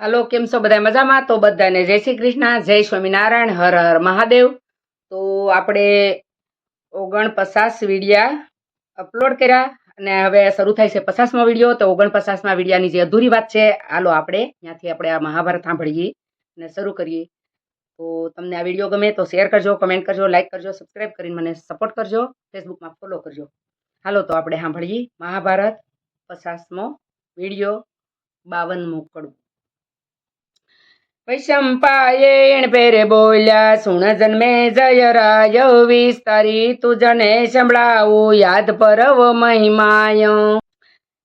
હાલો, કેમ છો બધા મજામાં? તો બધાને જય શ્રી કૃષ્ણ, જય સ્વામિનારાયણ, હર હર મહાદેવ. તો આપણે ઓગણપચાસ વિડિયા અપલોડ કર્યા અને હવે શરૂ થાય છે પચાસમો વીડિયો. તો ઓગણપચાસમાં વિડીયાની જે અધૂરી વાત છે, હાલો આપણે ત્યાંથી આપણે આ મહાભારત સાંભળીએ અને શરૂ કરીએ. તો તમને આ વીડિયો ગમે તો શેર કરજો, કમેન્ટ કરજો લાઇક કરજો સબસ્ક્રાઈબ કરીને મને સપોર્ટ કરજો, ફેસબુકમાં ફોલો કરજો. હાલો, તો આપણે સાંભળીએ મહાભારત પચાસમો વીડિયો. બાવનમો કડવું વૈશંપાયેણ પેરે બોલ્યા, સુણ જન્મે જય રાય, વિસ્તારી તું જને સંભળાવું, યાદ પરવ મહિમાય.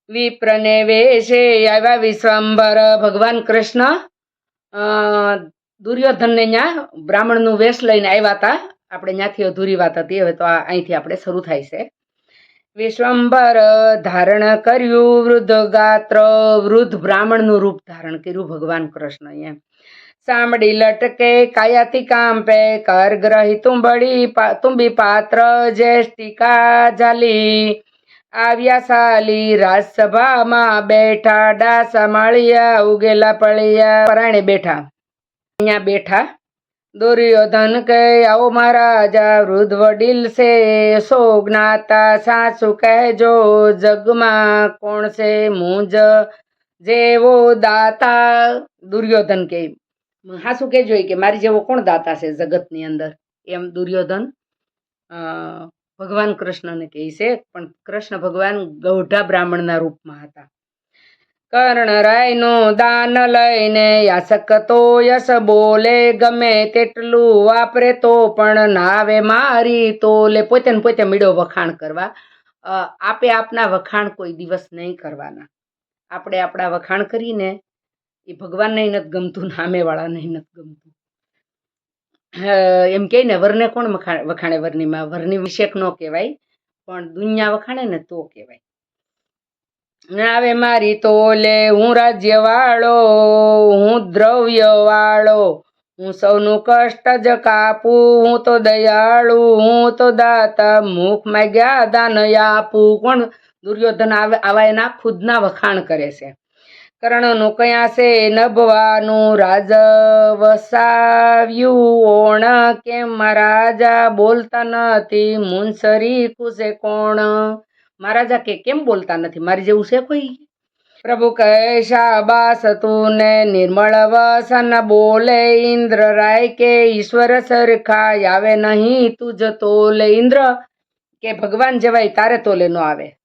વિપ્રને વેશે આવ્યા વિશ્વંભર ભગવાન કૃષ્ણ દુર્યોધનને ત્યાં બ્રાહ્મણનું વેશ લઈને આવ્યા હતા આપણે ત્યાંથી અધૂરી વાત હતી, હવે તો અહીંથી આપણે શરૂ થાય છે. વિશ્વંભર ધારણ કર્યું વૃદ્ધ ગાત્ર, વૃદ્ધ બ્રાહ્મણનું રૂપ ધારણ કર્યું ભગવાન કૃષ્ણ એમ સાંભળી લટકે કાયાથી કાંપે કર ગ્રહી તુંબડી તુંબી પાત્ર જેષ્ટિકા જાલી આવ્યા સાલી રાજસભામાં બેઠા, ડાસા માળિયા ઉગેલા પળિયા પરાણે બેઠા. અહીંયા બેઠા. દુર્યોધન કહે આવો મહારાજા, વૃદ્ધ વડીલ છે, સો જ્ઞાતા સાસુ કહેજો જગમાં કોણ છે મુંજ જેવો દાતા. દુર્યોધન કે હાસુ કહેજો જોઈ કે મારી જેવો કોણ દાતા છે જગતની અંદર? એમ દુર્યોધન ભગવાન કૃષ્ણને કહે છે, પણ કૃષ્ણ ભગવાન ગૌઢા બ્રાહ્મણના રૂપમાં હતા. કર્ણ કર્ણરાયનું દાન લઈને યાસક તો યશ બોલે, ગમે તેટલું વાપરે તો પણ નાવે મારી તોલે. પોતે ને પોતે મીડો વખાણ કરવા. આપે આપના વખાણ કોઈ દિવસ નહીં કરવાના. આપણે આપણા વખાણ કરીને એ ભગવાનને નથી ગમતું, નામેવાળાને નથી ગમતું. એમ કહે ને, વરને કોણ વખાણે વરનીમાં? વરની વિશેક ન કહેવાય, પણ દુનિયા વખાણે ને તો કહેવાય. આવે, મારી તોલે હું રાજ્ય વાળો હું દ્રવ્ય વાળો હું સૌનું કષ્ટ જ કાપું, હું તો દયાળુ, હું તો દાતા, મુખ માગ્યા દાન આપું. કોણ? દુર્યોધન આવે, આવા એના ખુદના વખાણ કરે છે. કર્ણનું કયા છે નભવાનું રાજ વસાવ્યું ઓણ કેમ મહારાજા બોલતા નથી? મુનસરી કુશે કોણ? મહારાજા કે કેમ બોલતા નથી? મારી જેવું છે કોઈ? પ્રભુ કહે શાબાસ તું ને નિર્મળ વસન બોલે ઇન્દ્ર રાય કે ઈશ્વર સરખા આવે નહીં તું જ તોલે, ઇન્દ્ર કે ભગવાન જેવાય તારે તોલે નો આવે.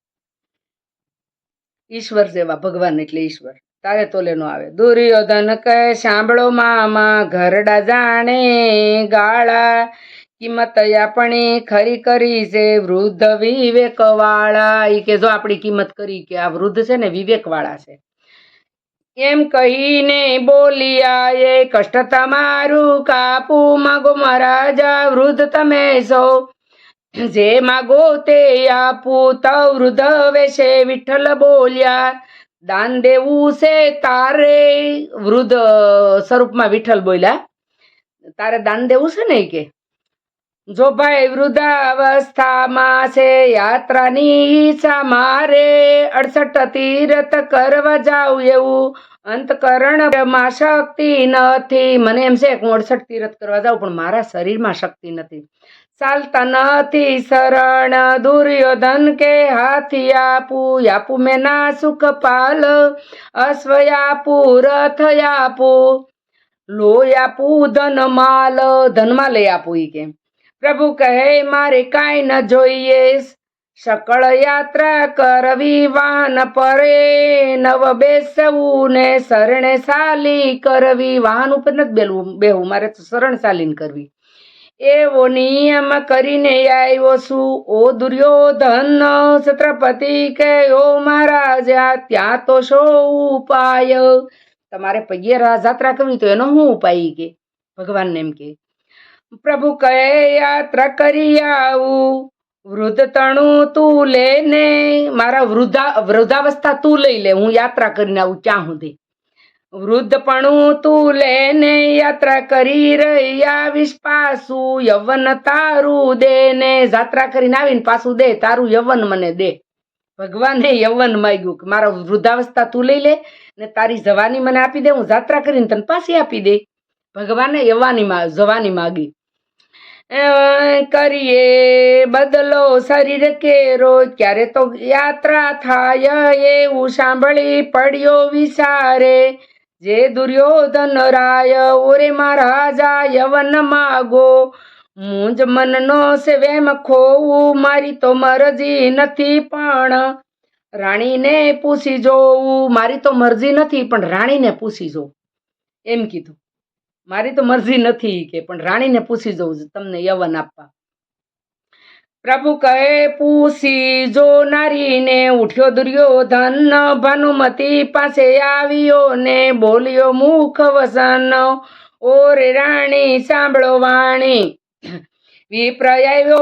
ઈશ્વર જેવા, ભગવાન એટલે ઈશ્વર. તારે તો નો આવે. દુર્યોધન કહે, સાંભળો મામા, ઘરડા જાણે ગાળા. કિંમત આપણે ખરી કરી છે, વૃદ્ધ વિવેક વાળા ઈ કે જો આપણી કિંમત કરી કે આ વૃદ્ધ છે ને વિવેક વાળા છે. એમ કહીને બોલિયા એ કષ્ટ તમારું કાપુ માગો મહારાજા, વૃદ્ધ તમે સૌ જે માગો તે આપું. તો વૃદ્ધ વેશે વિઠ્ઠલ બોલ્યા દાન દેવું છે તારે વૃદ્ધ સ્વરૂપમાં વિઠ્ઠલ બોલ્યા તારે દાન દેવું છે ને ઈ કે જો ભાઈ વૃદ્ધાવસ્થામાં છે યાત્રાની ઈચ્છા મારે અડસઠ તીર્થ કરવા જાવ એવું અંતકરણમાં શક્તિ નથી મને એમ છે કે હું અડસઠ તીર્થ કરવા જાઉં પણ મારા શરીરમાં શક્તિ નથી ચાલતા નથી શરણ દુર્યોધન કે હાથી આપું આપું મેં ના સુખ પાલ અશ્વ આપું રથ આપું આપું ધન માલ ધનમાં લઈ આપું ઈ કે. પ્રભુ કહે, મારે કાંઈ ન જોઈએ. સકળ યાત્રા કરવી વાહન પરે. નવ બેસવું ને શરણે સાલી કરવી. વાહન ઉપર નથી બેલવું, બેહવું. મારે તો શરણ સાલીન કરવી. એવો નિયમ કરીને આવ્યો છું. ઓ દુર્યોધન, છત્રપતિ કે ઓ મહારાજા ત્યાં તો શો ઉપાય? તમારે પગે જાત્રા કરવી તો એનો શું ઉપાય કે? ભગવાનને એમ કે, પ્રભુ કહે, યાત્રા કરી આવું. વૃદ્ધ તણું તું લે ને, મારા વૃદ્ધા વૃદ્ધાવસ્થા તું લઈ લે. હું યાત્રા કરીને આવું ક્યાં સુધી. વૃદ્ધપણું તું લે ને યાત્રા કરી રહ્યા વિશ પાછું યવન તારું દે ને જાત્રા કરીને આવીને પાછું દે, તારું યવન મને દે. ભગવાને યવન માગ્યું કે મારા વૃદ્ધાવસ્થા તું લઈ લે ને તારી જવાની મને આપી દે, હું જાત્રા કરીને તને પાછી આપી દે. ભગવાને યવાની જવાની માગી. કરીએ બદલો શરીર કેરો ક્યારે તો યાત્રા થાય, એવું સાંભળી પડ્યો વિચારે જે દુર્યોધન રાય, ઓરે મહારાજા યવન માગો. મુંજ મનનો સેવેમ ખોવું, મારી તો મરજી નથી પણ રાણીને પૂછી જોવું મારી તો મરજી નથી, પણ રાણીને પૂછી જોઉં. એમ કીધું. મારી તો મરજી નથી કે, પણ રાણીને પૂછી જવું તમને યવન આપવા. પ્રભુ કહે, પૂછી જો નારીને ઉઠ્યો દુર્યોધન ભાનુમતી પાસે આવ્યો ને બોલ્યો મુખ વસન. ઓરે રાણી, સાંભળો વાણી. વિપ્ર આવ્યો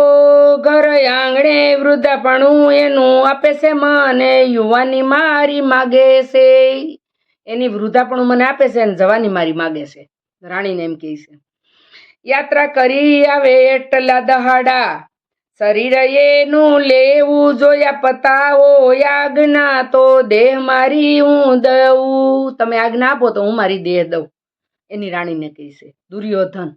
ઘર આંગણે, વૃદ્ધાપણું એનું આપે છે મને યુવાની મારી માગે છે. એની વૃદ્ધાપણું મને આપે છે અને જવાની મારી માગે છે. રાણીને એમ કહે છે. યાત્રા કરી આવે એટલા દહાડા. શરીર એનું લેવું જોયા પતાવો આજ્ઞા તો દેહ મારી હું દઉં. તમે આજ્ઞા આપો તો હું મારી દેહ દઉં. એની રાણીને કહે છે દુર્યોધન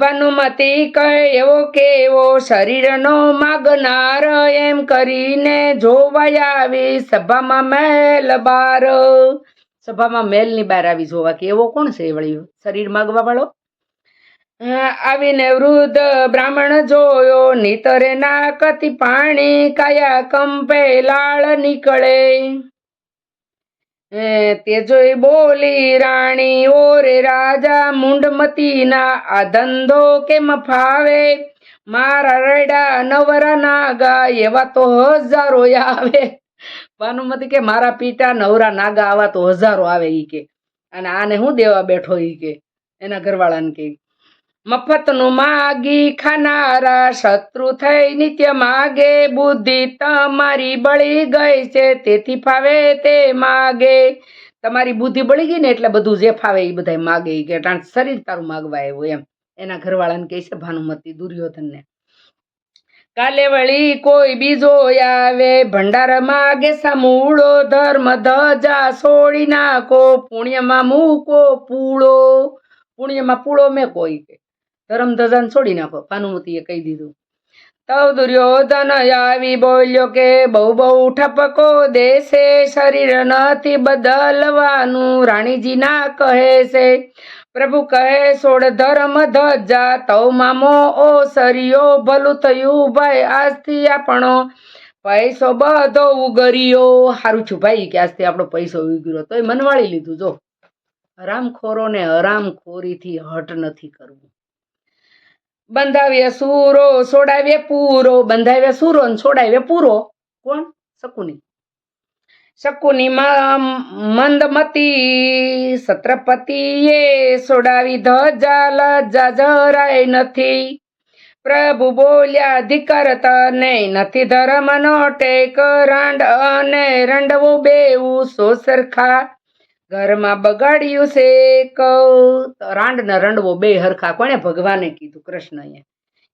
ભાનુમતી કહે એવો કેવો શરીરનો માગનાર એમ કરીને જોવા આવી સભામાં મહેલ બાર. સભામાં મહેલની બહાર આવી જોવા કે એવો કોણ છે વળી? શરીર માગવા વાળો? આવીને વૃદ્ધ બ્રાહ્મણ જોયો, નીતરે નાકતી પાણી કાયા કંપે લાળ નીકળે. તે જોઈ બોલી, રાણી, ઓરે રાજા, મુંડમતીના આ ધંધો કેમ ફાવે? મારા રડા નવરા નાગા એવા તો હજારો આવે. ભાનુમતી કે, મારા પીટા નવરા નાગા આવા તો હજારો આવે ઈ કે. અને આને હું દેવા બેઠો ઈ કે? એના ઘરવાળાને કે મફતનું માગી ખાનારા શત્રુ થઈ નિત્ય માગે. બુદ્ધિ તમારી બળી ગઈ છે, તેથી ફાવે તે માગે. તમારી બુદ્ધિ બળી ગઈ ને એટલે બધું જે ફાવે એ બધા માગે. કે શરીર તારું માગવા આવ્યું એમ. એના ઘરવાળાને કહે છે, ભાનુમતી દુર્યોધનને. કાલે વળી કોઈ બીજો આવે. ભંડાર માગે સમૂળો, ધર્મ ધજા છોડી નાખો. પુણ્યમાં મૂકો પૂળો. પુણ્યમાં પૂળો મેં કોઈ કે ધર્મ છોડી નાખો, ભાનુમતીએ કહી દીધું. તવ દુર્યોધન આવી બોલ્યો કે, બહુ બહુ ઠપકો દેશે શરીર નથી બદલવાનું. રાણીજી ના કહે છે, પ્રભુ કહે, સોળ ધર્મ ધજા, તવ મામો ઓ સરિયો ભલું થયું ભાઈ, આજથી આપણો પૈસો બધો ઉગર્યો. હારું છું ભાઈ કે આજથી આપણો પૈસો ઉગર્યો, તોય મનવાળી લીધું, જો. હરામખોરોને હરામખોરીથી હટ નથી કરવું. બંધાવ્ય સૂરો છોડાવ્ય પૂરો. બંધાવ્ય સૂરો ને છોડાવ્ય પૂરો. કોણ? શકુની. શકુની મંદમતી છત્રપતિએ છોડાવી ધજા લજ્જા જરાય નથી. પ્રભુ બોલ્યા, અધિકાર તને નથી ધર્મનો ટેક રાંડ અને રંડવો બેવું સો સરખા ઘરમાં બગાડ્યું છે કઉ રાંડ ને રંડવો બે હરખા. કોણે ભગવાને કીધું? કૃષ્ણએ.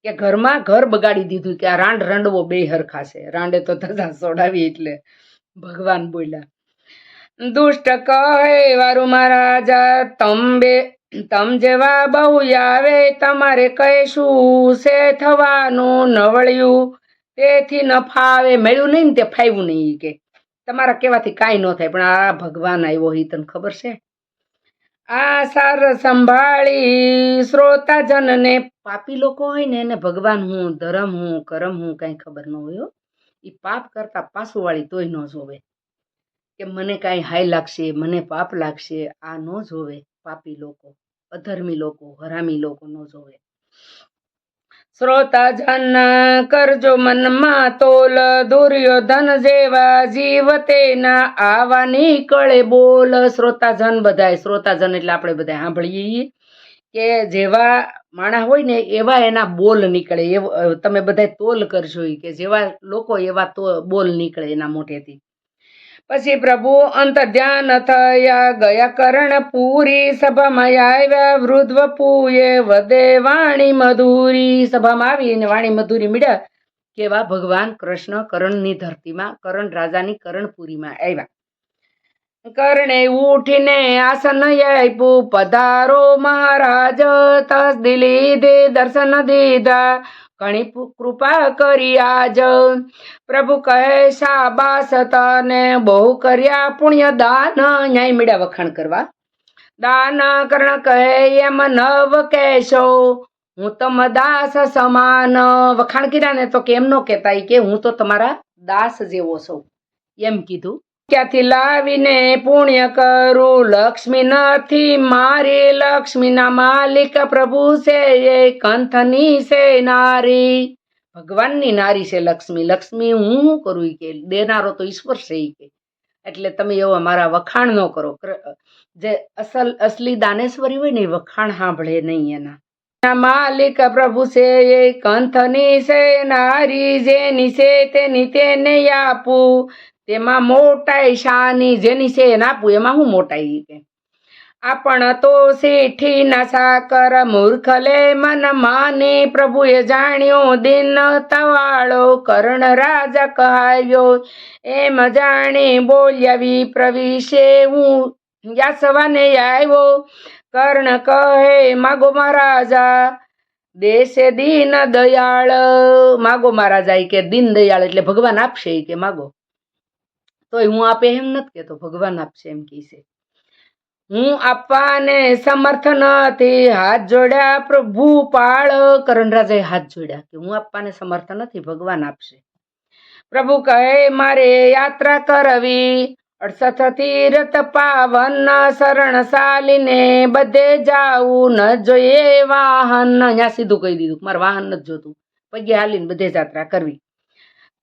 કે ઘરમાં ઘર બગાડી દીધું કે આ રાંડ રંડવો બે હરખા છે. રાંડે તો ધજા સોડાવી એટલે ભગવાન બોલ્યા. દુષ્ટ કહે વારું મહારાજા તમ બે તમ જેવા બહુ આવે તમારે કહેશું છે થવાનું નવળ્યું? તેથી ન ફાવે. મળ્યું નહીં ને તે ફાવ્યું નહીં કે. તમારા કહેવાથી કાંઈ ન થાય, પણ આ ભગવાન આવ્યો એ તને ખબર છે? આ સાર સંભાળી શ્રોતા જનને, પાપી લોકો હોય ને, એને ભગવાન હું, ધર્મ હું, કરમ હું કાંઈ ખબર ન હોય એ પાપ કરતા પાછું વાળી તોય ન જોવે. કે મને કાંઈ હાય લાગશે, મને પાપ લાગશે, આ ન જોવે પાપી લોકો, અધર્મી લોકો, હરામી લોકો ન જોવે. શ્રોતાજન કરજો મનમાં તોલ, દુર્યોધન જેવા જીવ તેના આવા નીકળે બોલ. શ્રોતાજન બધાય શ્રોતાજન એટલે આપણે બધા સાંભળીએ કે જેવા માણસ હોય ને એવા એના બોલ નીકળે. એવો, તમે બધા તોલ કરશો કે જેવા લોકો એવા તો બોલ નીકળે એના મોઢેથી. પછી પ્રભુ અંત ધ્યાન થયા, ગયા કરણ પૂરી સભામાં આવ્યા, વૃદ્ધ પૂએ વદે વાણી મધુરી સભામાં આવીને વાણી મધુરી મળ્યા. કેવા ભગવાન કૃષ્ણ કરણની ધરતીમાં, કરણ રાજાની કરણપુરીમાં આવ્યા. કરણે ઉઠીને આસન આપ્યું, પધારો મહારાજ તસદીલી દે દર્શન દીધા. ઘણી કૃપા કરી આજ. પ્રભુ કહે શાબાસ તને. બહુ કર્યા પુણ્ય દાન. ન્યાય મળ્યા વખાણ કરવા. દાન કર્ણ કહે, એમ નવ કહેશો. હું તમ દાસ સમાન. વખાણ કર્યા ને તો કેમ નો કહેતા? કે, હું તો તમારા દાસ જેવો છું. એમ કીધું. ક્યાંથી લાવીને પુણ્ય કરું? લક્ષ્મી નથી મારી લક્ષ્મીના માલિક પ્રભુ છે, એ કંથની છે નારી. ભગવાનની નારી છે લક્ષ્મી. લક્ષ્મી હું કરું કે? દેનારો તો ઈશ્વર છે કે. એટલે તમે એવા મારા વખાણ ન કરો. જે અસલ, અસલી દાનેશ્વરી હોય ને વખાણ સાંભળે નહીં એના. માલિક પ્રભુ છે, એ કંથની છે નારી. જેની છે તેની તેને આપું. તેમાં મોટાઈ શાની જેની છે એને આપું, એમાં હું મોટાઈ કે. આપણ તો શેઠી ના સાકર મૂર્ખ લે મન માને, પ્રભુએ જાણ્યો દિન તવાળો કર્ણ રાજા કહાવ્યો. એમ જાણી બોલ્યા પ્રવિશે હું યાસવાને આવ્યો. કર્ણ કહે, માગો મહારાજા, દેશે દીન દયાળ. માગો મહારાજા કે, દીન દયાળ એટલે ભગવાન આપશે કે, માગો. તોય હું આપે એમ નથી કેતો, ભગવાન આપશે એમ કી છે હું આપવાને સમર્થ નથી, હાથ જોડ્યા પ્રભુ પાળ. કરણરાજાએ હાથ જોડ્યા કે હું આપવાને સમર્થ નથી, ભગવાન આપશે. પ્રભુ કહે, મારે યાત્રા કરવી. અડસઠ તીર્થ પાવન શરણ સાલીને બધે જાવું ન જોઈએ વાહન. અહીંયા સીધું કહી દીધું મારે વાહન નથી જોતું. પગે હાલીને બધે યાત્રા કરવી.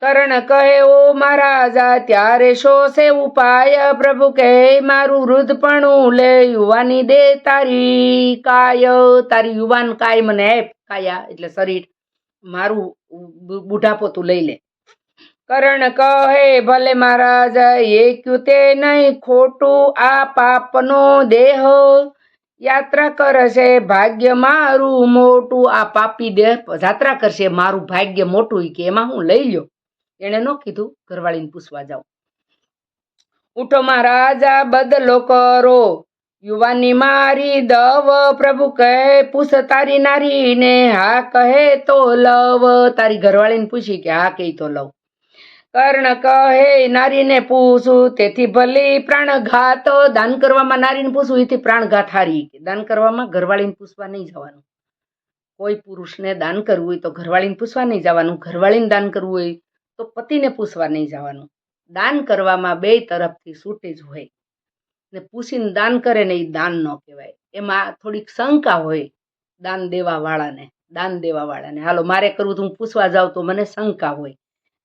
કર્ણ કહે, ઓ મહારાજા, ત્યારે શો છે ઉપાય? પ્રભુ કહે, મારું વૃદ્ધપણું લે યુવાની દે, તારી કાય, તારી યુવાન કાય મને આપ. કાયા, એટલે શરીર મારું બુઢાપોતું લઈ લે. કરણ કહે, ભલે મહારાજ એ ક્યુ તે નહીં ખોટું આ પાપનો દેહ. યાત્રા કરશે ભાગ્ય મારું મોટું, આ પાપી દેહ યાત્રા કરશે મારું ભાગ્ય મોટું કે એમાં હું લઈ લ્યો. એણે ન કીધું, ઘરવાળીને પૂછવા જાઓ. ઉઠો મહારાજા, બદલો કરો. યુવાની મારી દવ, પ્રભુ કહે, પૂછ તારી નારીને, હા કહે તો લવ. તારી ઘરવાળીને પૂછી કે, હા કહી તો લવ. કર્ણ કહે, નારીને પૂછું, તેથી ભલી પ્રાણઘાત. દાન કરવામાં નારીને પૂછવું એથી પ્રાણઘાત હારી દાન કરવામાં ઘરવાળીને પૂછવા નહીં જવાનું. કોઈ પુરુષને દાન કરવું હોય તો ઘરવાળીને પૂછવા નહીં જવાનું. ઘરવાળીને દાન કરવું હોય તો પતિને પૂછવા નહીં જવાનું. દાન કરવામાં બે તરફથી છૂટે જ હોય. ને પૂછીને દાન કરે ને એ દાન ન કહેવાય. એમાં થોડીક શંકા હોય દાન દેવાવાળાને દાન દેવાવાળાને. હાલો, મારે કરવું તો, હું પૂછવા જાઉં તો મને શંકા હોય.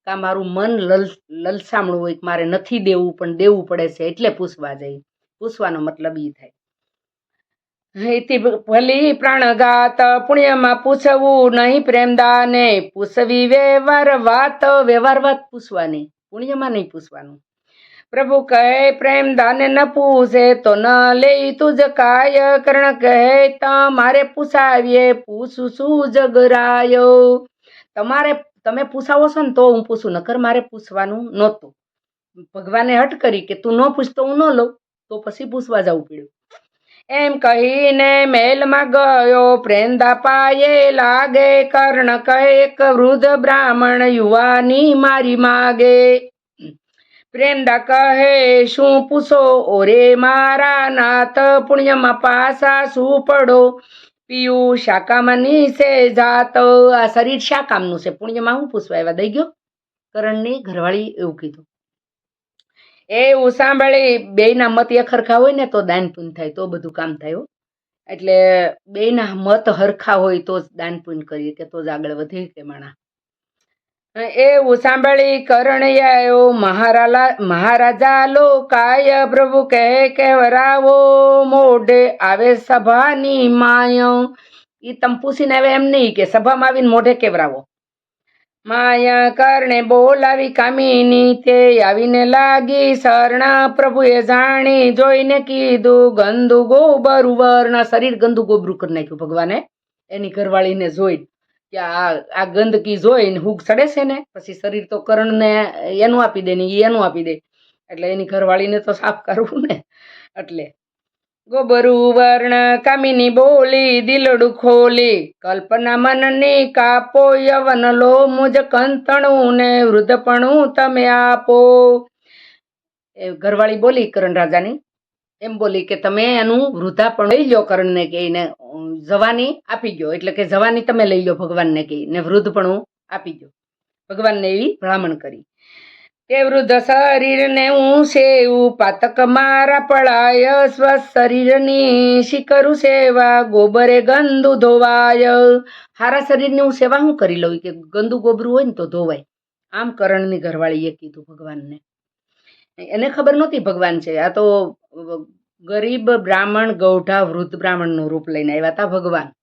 કાં મારું મન લલ, લલસામણું હોય કે મારે નથી દેવું, પણ દેવું પડે છે એટલે પૂછવા જાય પૂછવાનો મતલબ એ થાય. એથી ભલી પ્રાણગાત પુણ્યમાં પૂછવું નહીં પ્રેમદાને. પૂછવી વ્યવહાર વાત વ્યવહાર વાત પૂછવાની. પુણ્યમાં નહીં પૂછવાનું. પ્રભુ કહે પ્રેમ દાને ન પૂછે તો ન લે તુજ કાય. કર્ણ કહે, તમારે પૂછાવીએ, પૂછું છું જગરાયો. તમારે, તમે પૂછાવો છો ને તો હું પૂછું. નકર મારે પૂછવાનું નહોતું. ભગવાને હટ કરી કે તું ન પૂછતો હું ન લઉં. તો પછી પૂછવા જવું પડ્યું. એમ કહીને મહેલમાં ગયો. પ્રેંદા પાયે લાગે કર્ણ કહે એક વૃદ્ધ બ્રાહ્મણ યુવાની મારી માગે. પ્રેમદા કહે, શું પૂછો? ઓરે મારા નાથ પુણ્યમાં પાસા શું પડો? પીયું શાકામાં નીસે જાત. આ શરીર શા કામનું છે? પુણ્યમાં હું પૂછવા એવા દઈ ગયો? કરણની ઘરવાળી એવું કીધું. એવું સાંભળી બેયના મત એક હરખા હોય ને તો દાન પુણ્ય થાય, તો બધું કામ થાય એટલે બેયના મત હરખા હોય તો જ દાન કરીએ કે તો જ આગળ વધે કે માણા. એવું સાંભળી કરણિયાઓ મહારાલા, મહારાજા લોકાય પ્રભુ કહે કે વરાવો મોઢે આવે સભાની માય. ઈ તમ પૂછીને આવે એમ નહીં કે સભામાં આવીને મોઢે કેવરાવો. માયા કરણે બોલાવી કામિની તે આવીને લાગી શરણા પ્રભુએ જાણી જોઈને કીધું, ગંદુ ગોબરું વર્ણ શરીર ગંદુ ગોબરું કરી નાખ્યું ભગવાને. એની ઘરવાળીને જોઈ કે આ આ ગંદકી જોઈને હુગ ચડે છે ને? પછી શરીર તો કરણને એનું આપી દે ને એનું આપી દે. એટલે એની ઘરવાળીને તો સાફ કરવું ને. એટલે ગોબરું વર્ણ કામિની બોલી દિલડું ખોલી કલ્પના મનની કાપો યવન લો મુજ કંતણું ને વૃદ્ધપણું તમે આપો એ ઘરવાળી બોલી કરણ રાજાની એમ બોલી કે તમે એનું વૃદ્ધાપણ લઈ લો કરણને કે એને જવાની આપી ગયો એટલે કે જવાની તમે લઈ લો ભગવાનને કહી ને વૃદ્ધપણું આપી ગયો ભગવાનને એવી ભલામણ કરી કે વૃદ્ધ શરીરને હું સેવું, પાતક મારા પળાય, સ્વસ્થ શરીરની શિકરું સેવા, ગોબરે ગંદુ ધોવાય. હારા શરીરની હું સેવા હું કરી લઉં? કે ગંદુ ગોબરું હોય ને તો ધોવાય. આમ કરણની ઘરવાળીએ કીધું ભગવાનને. એને ખબર નહોતી ભગવાન છે. આ તો ગરીબ બ્રાહ્મણ ગૌઢા વૃદ્ધ બ્રાહ્મણનું રૂપ લઈને આવ્યા હતા ભગવાન.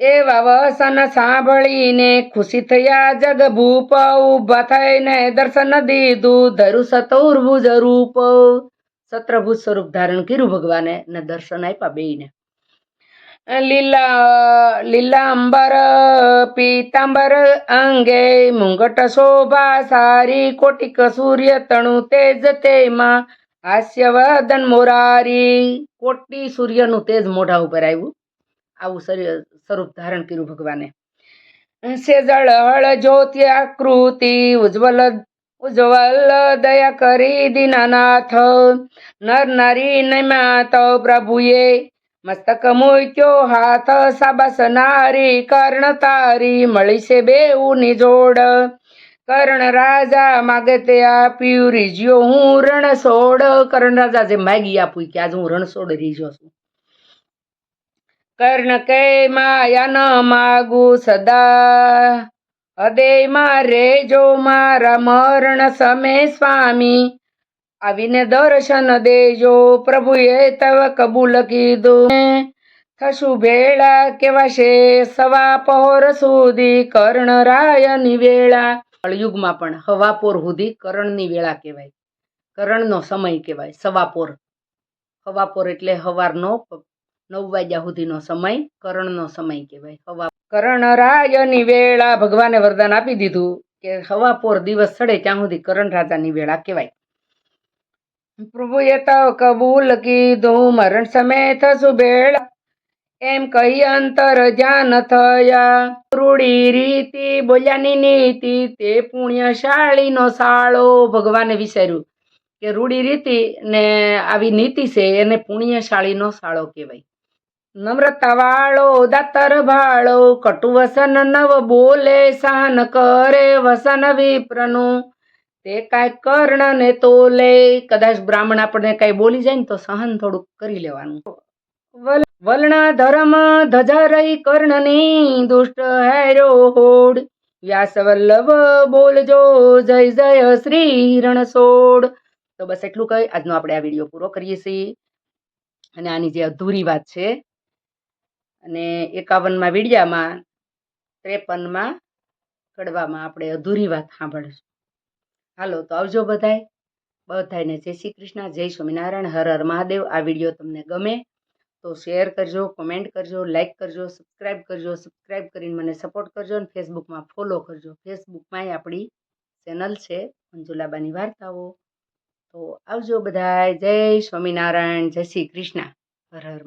એવા વસન સાંભળીને ખુશી થયા જગ ભૂપ ઊભા થઈને દર્શન દીધું, ધરું સતૌર્ભુજ રૂપ. સત્રભુજ સ્વરૂપ ધારણ કર્યું ભગવાને ને દર્શન આપ્યા બેયને. લીલા, લીલાંબર, પીતાંબર અંગે મુંગટ શોભા, સારી કોટિક સૂર્ય તણુ તેજ તેમાં. હાસ્યવદન મોરારી, કોટી સૂર્યનું તેજ મોઢા ઉપર આવ્યું. આવું શરીર સ્વરૂપ ધારણ કર્યું ભગવાને. સેજળ હળ જ્યોતિ આકૃતિ, ઉજ્જવલ ઉજ્જવલ, દયા કરી દીનાનાથ, નર નારી નમ્યા પ્રભુએ મસ્તક મૂક્યો હાથ, સાબસ નારી, કર્ણ તારી, મળી છે બેઉની જોડ. કર્ણ રાજા માગે તે આપ્યું રીજ્યો હું રણછોડ કર્ણ રાજા જે માગી આપું કે આજે હું રણછોડ રીજ્યો છું. કર્ણ કે માયા ન માગું સદા. હૃદયમાં રેજો મારા મરણ સમે સ્વામી. આવીને દર્શન દેજો પ્રભુએ તવ કબૂલ કીધું. થશું ભેળા કેવાશે સવા પહોર સુધી કર્ણ રાયની વેળા. કળયુગમાં પણ હવાપોર સુધી કરણની વેળા કહેવાય. કરણનો સમય કહેવાય સવાપોર હવાપોર એટલે હવારનો નવ વાગ્યા સુધીનો સમય, કરણનો સમય કહેવાય. હવા કરણ રાયની વેળા ભગવાને વરદાન આપી દીધું કે હવાપોર દિવસ સડે ત્યાં સુધી કરણ રાજાની વેળા કહેવાય. પ્રભુએ તો કબૂલ કીધું, મરણ સમય થશું ભેળા એમ કહી અંતર ધ્યાન થયા. રૂડી રીતિ, બોલ્યાની નીતિ, તે પુણ્યશાળીનો સાળો. ભગવાને વિચાર્યું કે રૂડી રીતિ ને આવી નીતિ છે, એને પુણ્યશાળીનો સાળો કહેવાય. નમ્રતા વાળો દાતર ભાળો કટુ વસન નવ બોલે, સહન કરે, વસન વિપ્રનું. તે કાંઈ ને તોલે. કદાચ બ્રાહ્મણ આપણને કાંઈ બોલી જાય ને તો સહન થોડુંક કરી લેવાનું. વલણ ધર્મ ધજા રહી કર્ણની, દુષ્ટ હેરો હોડ. વ્યાસ વલ્લભ બોલજો, જય જય શ્રી રણછોડ. તો બસ એટલું કહી. આજનો આપણે આ વીડિયો પૂરો કરીએ છીએ. અને આની જે અધૂરી વાત છે અને એકાવનમાં વીડિયામાં ત્રેપનમાં કડવામાં આપણે અધૂરી વાત સાંભળીશું. હાલો, તો આવજો બધાય. બધાયને જય શ્રી કૃષ્ણ, જય સ્વામિનારાયણ, હર હર મહાદેવ. આ વીડિયો તમને ગમે તો શેર કરજો, કોમેન્ટ કરજો, લાઈક કરજો સબસ્ક્રાઈબ કરજો, સબસ્ક્રાઇબ કરીને મને સપોર્ટ કરજો અને ફેસબુકમાં ફોલો કરજો. ફેસબુકમાંય આપણી ચેનલ છે, મંજુલાબાની વાર્તાઓ. તો આવજો બધાય. જય સ્વામિનારાયણ, જય શ્રી કૃષ્ણ, હર હર